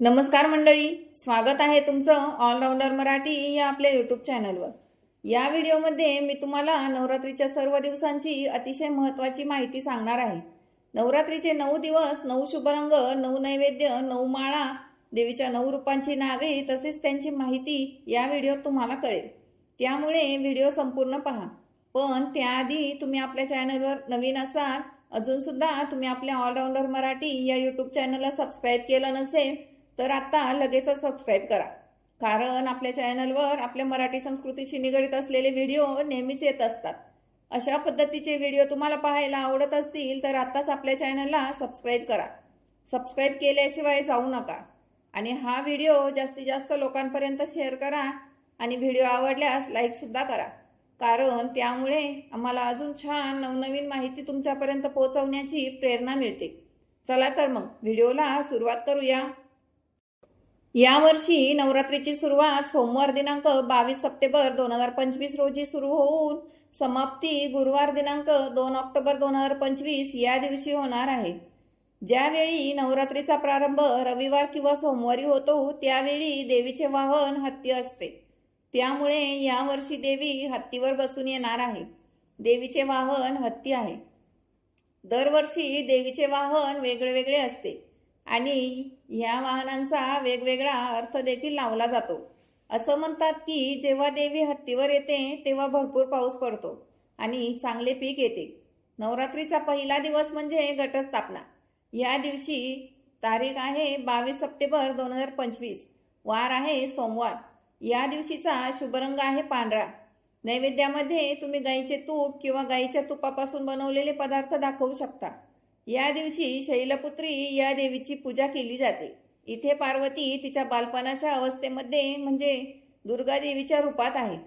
नमस्कार मंडळी स्वागत आहे तुमचं ऑलराऊंडर मराठी या आपल्या यूट्यूब चॅनलवर या व्हिडिओमध्ये मी तुम्हाला नवरात्रीच्या सर्व दिवसांची अतिशय महत्त्वाची माहिती सांगणार आहे. नवरात्रीचे नऊ दिवस नऊ शुभरंग नऊ नैवेद्य नऊ माळा देवीच्या नऊ रूपांची नावे तसेच त्यांची माहिती या व्हिडिओत तुम्हाला कळेल. त्यामुळे व्हिडिओ संपूर्ण पहा. पण त्याआधी तुम्ही आपल्या चॅनलवर नवीन असाल अजूनसुद्धा तुम्ही आपल्या ऑलराऊंडर मराठी या यूट्यूब चॅनलला सबस्क्राईब केलं नसेल तर आता लगेचच सबस्क्राईब करा. कारण आपल्या चॅनलवर आपल्या मराठी संस्कृतीशी निगडीत असलेले व्हिडिओ नेहमीच येत असतात. अशा पद्धतीचे व्हिडिओ तुम्हाला पाहायला आवडत असतील तर आत्ताच आपल्या चॅनलला सबस्क्राईब करा. सबस्क्राईब केल्याशिवाय जाऊ नका. आणि हा व्हिडिओ जास्तीत जास्त लोकांपर्यंत शेअर करा आणि व्हिडिओ आवडल्यास लाईकसुद्धा करा. कारण त्यामुळे आम्हाला अजून छान नवनवीन माहिती तुमच्यापर्यंत पोहोचवण्याची प्रेरणा मिळते. चला तर मग व्हिडिओला सुरुवात करूया. यावर्षी नवरात्रीची सुरुवात सोमवार दिनांक बावीस सप्टेंबर दोन हजार पंचवीस रोजी सुरू होऊन समाप्ती गुरुवार दिनांक दोन ऑक्टोबर दोन हजार पंचवीस या दिवशी होणार आहे. ज्यावेळी नवरात्रीचा प्रारंभ रविवार किंवा सोमवारी होतो त्यावेळी देवीचे वाहन हत्ती असते. त्यामुळे यावर्षी देवी हत्तीवर बसून येणार आहे. देवीचे वाहन हत्ती आहे. दरवर्षी देवीचे वाहन वेगळे वेगळे असते. आणि ह्या वाहनांचा वेगवेगळा अर्थ देखील लावला जातो. असं म्हणतात की जेव्हा देवी हत्तीवर येते तेव्हा भरपूर पाऊस पडतो आणि चांगले पीक येते. नवरात्रीचा पहिला दिवस म्हणजे घटस्थापना. या दिवशी तारीख आहे बावीस सप्टेंबर दोन हजार पंचवीस. वार आहे सोमवार. या दिवशीचा शुभरंग आहे पांढरा. नैवेद्यामध्ये तुम्ही गाईचे तूप किंवा गाईच्या तुपापासून बनवलेले पदार्थ दाखवू शकता. या दिवशी शैलपुत्री या देवीची पूजा केली जाते. इथे पार्वती तिच्या बालपणाच्या अवस्थेमध्ये म्हणजे दुर्गा देवीच्या रूपात आहे.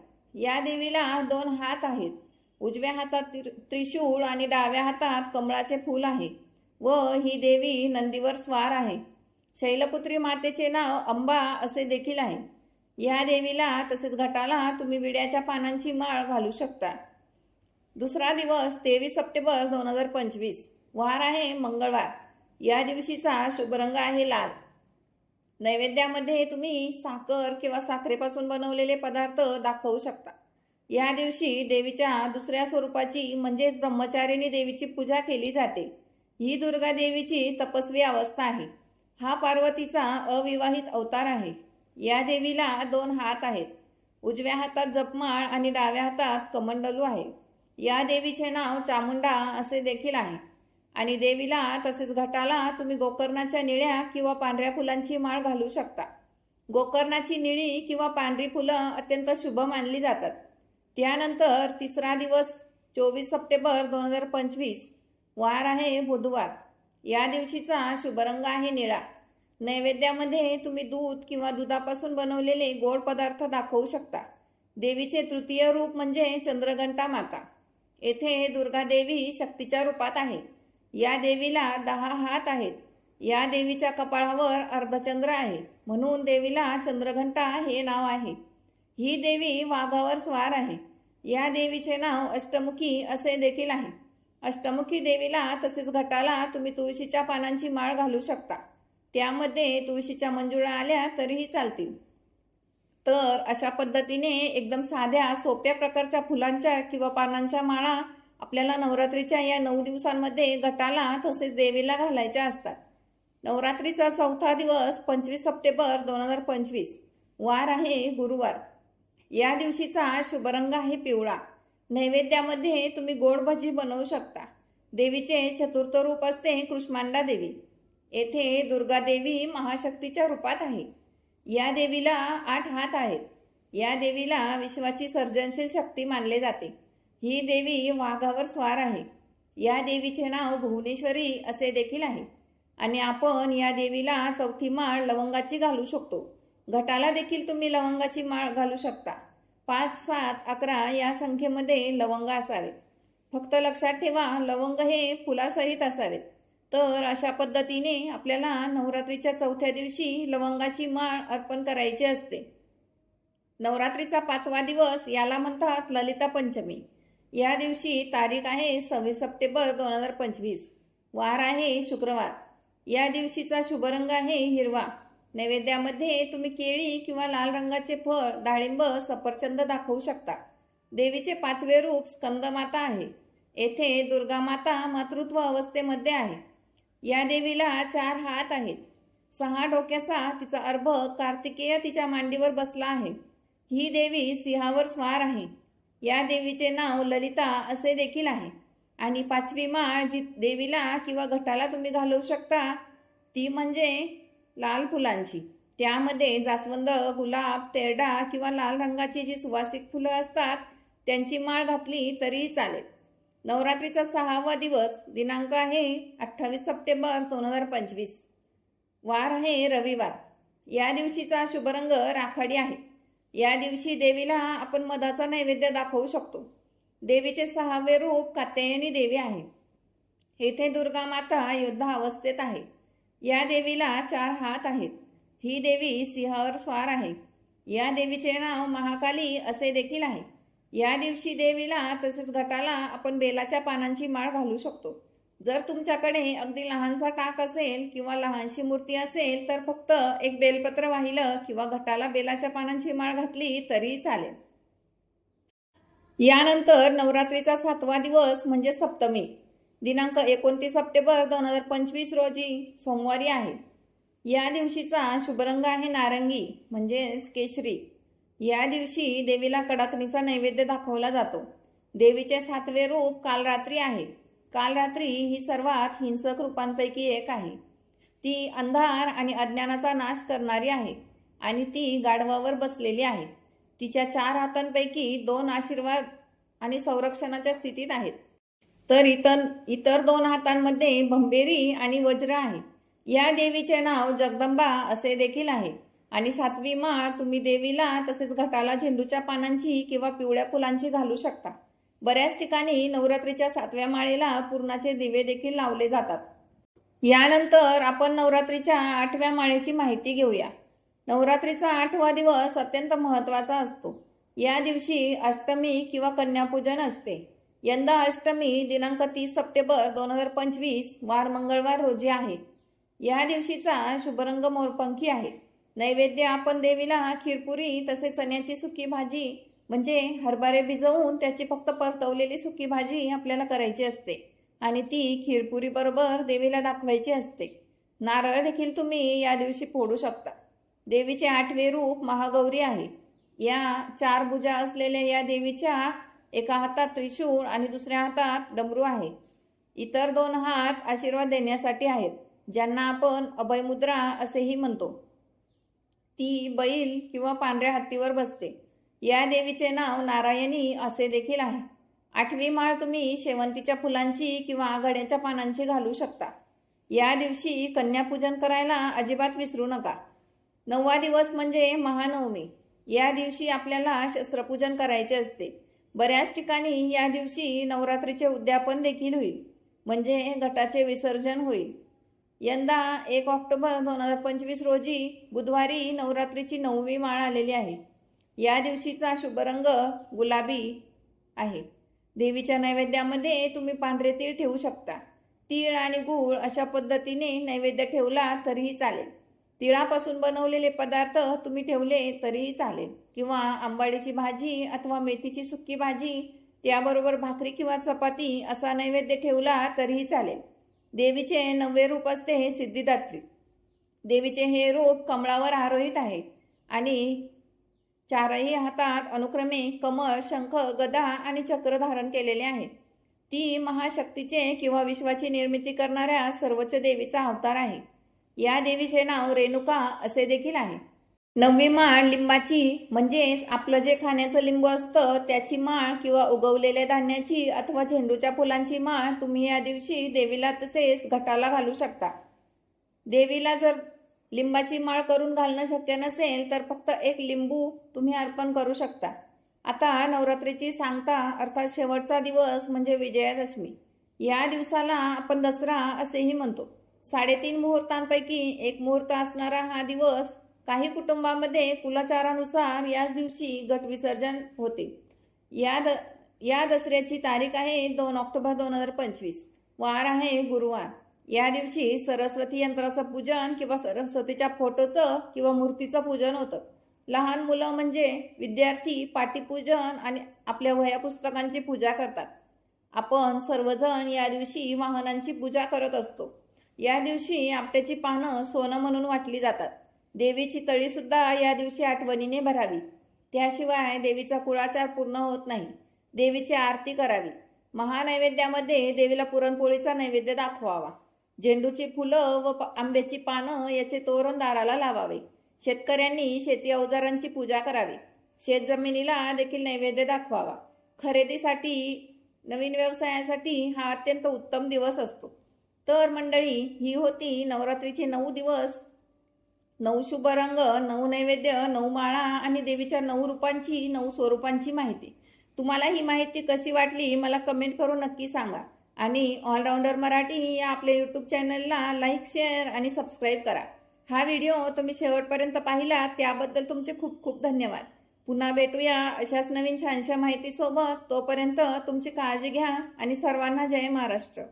या देवीला दोन हात आहेत. उजव्या हातात त्रि- त्रिशूळ आणि डाव्या हातात कमळाचे फूल आहे व ही देवी नंदीवर स्वार आहे. शैलपुत्री मातेचे नाव अंबा असे देखील आहे. या देवीला तसेच घटाला तुम्ही विड्याच्या पानांची माळ घालू शकता. दुसरा दिवस तेवीस सप्टेंबर दोन हजार पंचवीस. वार आहे मंगळवार. या दिवशीचा शुभरंग आहे लाल. नैवेद्यामध्ये तुम्ही साखर किंवा साखरेपासून बनवलेले पदार्थ दाखवू शकता. या दिवशी देवीच्या दुसऱ्या स्वरूपाची म्हणजेच ब्रह्मचारिणी देवीची पूजा केली जाते. ही दुर्गा देवीची तपस्वी अवस्था आहे. हा पार्वतीचा अविवाहित अवतार आहे. या देवीला दोन हात आहेत. उजव्या हातात जपमाळ आणि डाव्या हातात कमंडलू आहे. या देवीचे नाव चामुंडा असे देखील आहे. आणि देवीला तसेच घटाला तुम्ही गोकर्णाच्या निळ्या किंवा पांढऱ्या फुलांची माळ घालू शकता. गोकर्णाची निळी किंवा पांढरी फुलं अत्यंत शुभ मानली जातात. त्यानंतर तिसरा दिवस चोवीस सप्टेंबर दोन हजार पंचवीस वार आहे बुधवार. या दिवशीचा शुभरंग आहे निळा. नैवेद्यामध्ये तुम्ही दूध किंवा दुधापासून बनवलेले गोड पदार्थ दाखवू शकता. देवीचे तृतीय रूप म्हणजे चंद्रघंटा माता. येथे दुर्गा देवी शक्तीच्या रूपात आहे. या देवीला दहा हात आहेत. या देवीच्या कपाळावर अर्धचंद्र आहे. म्हणून देवीला चंद्रघंटा हे नाव आहे. ही देवी वाघावर स्वार आहे. या देवीचे नाव अष्टमुखी असे देखील आहे. अष्टमुखी देवीला तसेच घटाला तुम्ही तुळशीच्या पानांची माळ घालू शकता. त्यामध्ये तुळशीच्या मंजुळा आल्या तरीही चालतील. तर अशा पद्धतीने एकदम साध्या सोप्या प्रकारच्या फुलांच्या किंवा पानांच्या माळा आपल्याला नवरात्रीच्या या नऊ दिवसांमध्ये गटाला तसेच देवीला घालायच्या असतात. नवरात्रीचा चौथा दिवस पंचवीस सप्टेंबर दोन हजार पंचवीस वार आहे गुरुवार. या दिवशीचा शुभरंग आहे पिवळा. नैवेद्यामध्ये तुम्ही गोड भजी बनवू शकता. देवीचे चतुर्थ रूप असते कृष्मांडा देवी. येथे दुर्गा देवी महाशक्तीच्या रूपात आहे. या देवीला आठ हात आहेत. या देवीला विश्वाची सर्जनशील शक्ती मानले जाते. ही देवी वाघावर स्वार आहे. या देवीचे नाव भुवनेश्वरी असे देखील आहे. आणि आपण या देवीला चौथी माळ लवंगाची घालू शकतो. घटाला देखील तुम्ही लवंगाची माळ घालू शकता. पाच सात अकरा या संख्येमध्ये लवंग असावेत. फक्त लक्षात ठेवा लवंग हे फुलासहित असावेत. तर अशा पद्धतीने आपल्याला नवरात्रीच्या चौथ्या दिवशी लवंगाची माळ अर्पण करायची असते. नवरात्रीचा पाचवा दिवस याला म्हणतात ललिता पंचमी या दिवशी तारीख आहे सव्वीस सप्टेंबर दोन हजार पंचवीस. वार आहे शुक्रवार. या दिवशीचा शुभरंग आहे हिरवा. नैवेद्यामध्ये तुम्ही केळी किंवा लाल रंगाचे फळ डाळिंब सफरचंद दाखवू शकता. देवीचे पाचवे रूप स्कंदमाता आहे. येथे दुर्गा माता मातृत्व अवस्थेमध्ये आहे. या देवीला चार हात आहेत. सहा डोक्याचा तिचा अर्भ कार्तिकेय तिच्या मांडीवर बसला आहे. ही देवी सिंहावर स्वार आहे. या देवीचे नाव ललिता असे देखील आहे. आणि पाचवी माळ जी देवीला किंवा घटाला तुम्ही घालवू शकता ती म्हणजे लाल फुलांची. त्यामध्ये जास्वंद गुलाब तेरडा किंवा लाल रंगाची जी सुवासिक फुलं असतात त्यांची माळ घातली तरीही चालेल. नवरात्रीचा सहावा दिवस दिनांक आहे अठ्ठावीस सप्टेंबर दोन हजार पंचवीस. वार आहे रविवार. या दिवशीचा शुभरंग राखाडी आहे. या दिवशी देवीला आपण मधाचा नैवेद्य दाखवू शकतो. देवीचे सहावे रूप कात्यायनी देवी आहे. येथे दुर्गा माता योद्धा अवस्थेत आहे. या देवीला चार हात आहेत. ही देवी सिंहावर स्वार आहे. या देवीचे नाव महाकाली असे देखील आहे. या दिवशी देवीला तसेच घटाला आपण बेलाच्या पानांची माळ घालू शकतो. जर तुमच्याकडे अगदी लहानसा टाक असेल किंवा लहानशी मूर्ती असेल तर फक्त एक बेलपत्र वाहिलं किंवा घटाला बेलाच्या पानांची माळ घातली तरी चालेल. यानंतर नवरात्रीचा सातवा दिवस म्हणजे सप्तमी. दिनांक एकोणतीस सप्टेंबर दोन हजार पंचवीस रोजी सोमवारी आहे. या दिवशीचा शुभरंग आहे नारंगी म्हणजेच केशरी. या दिवशी देवीला कडाकणीचा नैवेद्य दाखवला जातो. देवीचे सातवे रूप काल रात्री आहे. काल रात्री ही सर्वात हिंसक रूपांपैकी एक आहे. ती अंधार आणि अज्ञानाचा नाश करणारी आहे आणि ती गाढवावर बसलेली आहे. तिच्या चार हातांपैकी दोन आशीर्वाद आणि संरक्षणाच्या स्थितीत आहेत. तर इतर इतर दोन हातांमध्ये भंबेरी आणि वज्र आहे. या देवीचे नाव जगदंबा असे देखील आहे. आणि सातवी माळ तुम्ही देवीला तसेच घटाला झेंडूच्या पानांची किंवा पिवळ्या फुलांची घालू शकता. बऱ्याच ठिकाणी नवरात्रीच्या सातव्या माळेला पूर्णाचे दिवे देखील लावले जातात. यानंतर आपण नवरात्रीच्या आठव्या माळेची माहिती घेऊया. नवरात्रीचा आठवा दिवस अत्यंत महत्त्वाचा असतो. या दिवशी अष्टमी किंवा कन्यापूजन असते. यंदा अष्टमी दिनांक तीस सप्टेंबर दोन हजार पंचवीस वार मंगळवार रोजी आहे. या दिवशीचा शुभरंग मोरपंखी आहे. नैवेद्य आपण देवीला खीरपुरी तसेच चण्याची सुकी भाजी म्हणजे हरभरे भिजवून त्याची फक्त परतवलेली सुकी भाजी आपल्याला करायची असते. आणि ती खीरपुरीबरोबर देवीला दाखवायची असते. नारळ देखील तुम्ही या दिवशी फोडू शकता. देवीचे आठवे रूप महागौरी आहे. या चार भुजा असलेल्या या देवीच्या एका हातात त्रिशूळ आणि दुसऱ्या हातात डमरू आहे. इतर दोन हात आशीर्वाद देण्यासाठी आहेत ज्यांना आपण अभयमुद्रा असेही म्हणतो. ती बैल किंवा पांढऱ्या हत्तीवर बसते. या देवीचे नाव नारायणी असे देखील आहे. आठवी माळ तुम्ही शेवंतीच्या फुलांची किंवा आघाड्याच्या पानांची घालू शकता. या दिवशी कन्यापूजन करायला अजिबात विसरू नका. नववा दिवस म्हणजे महानवमी. या दिवशी आपल्याला शस्त्रपूजन करायचे असते. बऱ्याच ठिकाणी या दिवशी नवरात्रीचे उद्यापन देखील होईल. म्हणजे घटाचे विसर्जन होईल. यंदा एक ऑक्टोबर दोन हजार पंचवीस रोजी बुधवारी नवरात्रीची नववी माळ आलेली आहे. या दिवशीचा शुभ रंग गुलाबी आहे. देवीच्या नैवेद्यामध्ये तुम्ही पांढरे तीळ ठेवू शकता. तीळ आणि गूळ अशा पद्धतीने नैवेद्य ठेवला तरीही चालेल. तिळापासून बनवलेले पदार्थ तुम्ही ठेवले तरीही चालेल. किंवा आंबाडीची भाजी अथवा मेथीची सुक्की भाजी त्याबरोबर भाकरी किंवा चपाती असा नैवेद्य ठेवला तरीही चालेल. देवीचे नववे रूप असते हे सिद्धिदात्री. देवीचे हे रूप कमळावर आरोहित आहे. आणि चारही हातात अनुक्रमे कमळ शंख गदा आणि चक्र धारण केलेले आहेत. ती महाशक्तीचे किंवा विश्वाची निर्मिती करणाऱ्या सर्वोच्च देवीचा अवतार आहे. या देवीचे नाव रेणुका असे देखील आहे. नववी माळ लिंबाची म्हणजेच आपलं जे खाण्याचं लिंबू असतं त्याची माळ किंवा उगवलेल्या धान्याची अथवा झेंडूच्या फुलांची माळ तुम्ही या दिवशी देवीला तसेच घटाला घालू शकता. देवीला जर लिंबाची माळ करून घालणं शक्य नसेल तर फक्त एक लिंबू तुम्ही अर्पण करू शकता. आता नवरात्रीची सांगता अर्थात शेवटचा दिवस म्हणजे विजयादशमी. या दिवसाला आपण दसरा असेही म्हणतो. साडेतीन मुहूर्तांपैकी एक मुहूर्त असणारा हा दिवस काही कुटुंबामध्ये कुलाचारानुसार याच दिवशी गटविसर्जन होते. या द या दसऱ्याची तारीख आहे दोन ऑक्टोबर दोन हजार पंचवीस. वार आहे गुरुवार. या दिवशी सरस्वती यंत्राचं पूजन किंवा सरस्वतीच्या फोटोचं किंवा मूर्तीचं पूजन होतं. लहान मुलं म्हणजे विद्यार्थी पाटीपूजन आणि आपल्या वह्या पुस्तकांची पूजा करतात. आपण सर्वजण या दिवशी वाहनांची पूजा करत असतो. या दिवशी आपट्याची पानं सोनं म्हणून वाटली जातात. देवीची तळीसुद्धा या दिवशी आठवणीने भरावी. त्याशिवाय देवीचा कुळाचार पूर्ण होत नाही. देवीची आरती करावी. महानैवेद्यामध्ये देवीला पुरणपोळीचा नैवेद्य दाखवावा. झेंडूची फुलं व आंब्याची पानं याचे तोरण दाराला लावावे. शेतकऱ्यांनी शेती अवजारांची पूजा करावी. शेतजमिनीला देखील नैवेद्य दाखवावा. खरेदीसाठी नवीन व्यवसायासाठी हा अत्यंत उत्तम दिवस असतो. तर मंडळी ही होती नवरात्रीचे नऊ दिवस. नऊ शुभ रंग नऊ नैवेद्य नऊ माळा आणि देवीच्या नऊ रूपांची नऊ स्वरूपांची माहिती. तुम्हाला ही माहिती कशी वाटली मला कमेंट करून नक्की सांगा. आणि ऑलराऊंडर मराठी या आपल्या यूट्यूब चॅनलला लाईक शेअर आणि सबस्क्राईब करा. हा व्हिडिओ तुम्ही शेवटपर्यंत पाहिला त्याबद्दल तुमचे खूप खूप धन्यवाद. पुन्हा भेटूया अशाच नवीन छानशा माहितीसोबत. तोपर्यंत तुमची काळजी घ्या आणि सर्वांना जय महाराष्ट्र.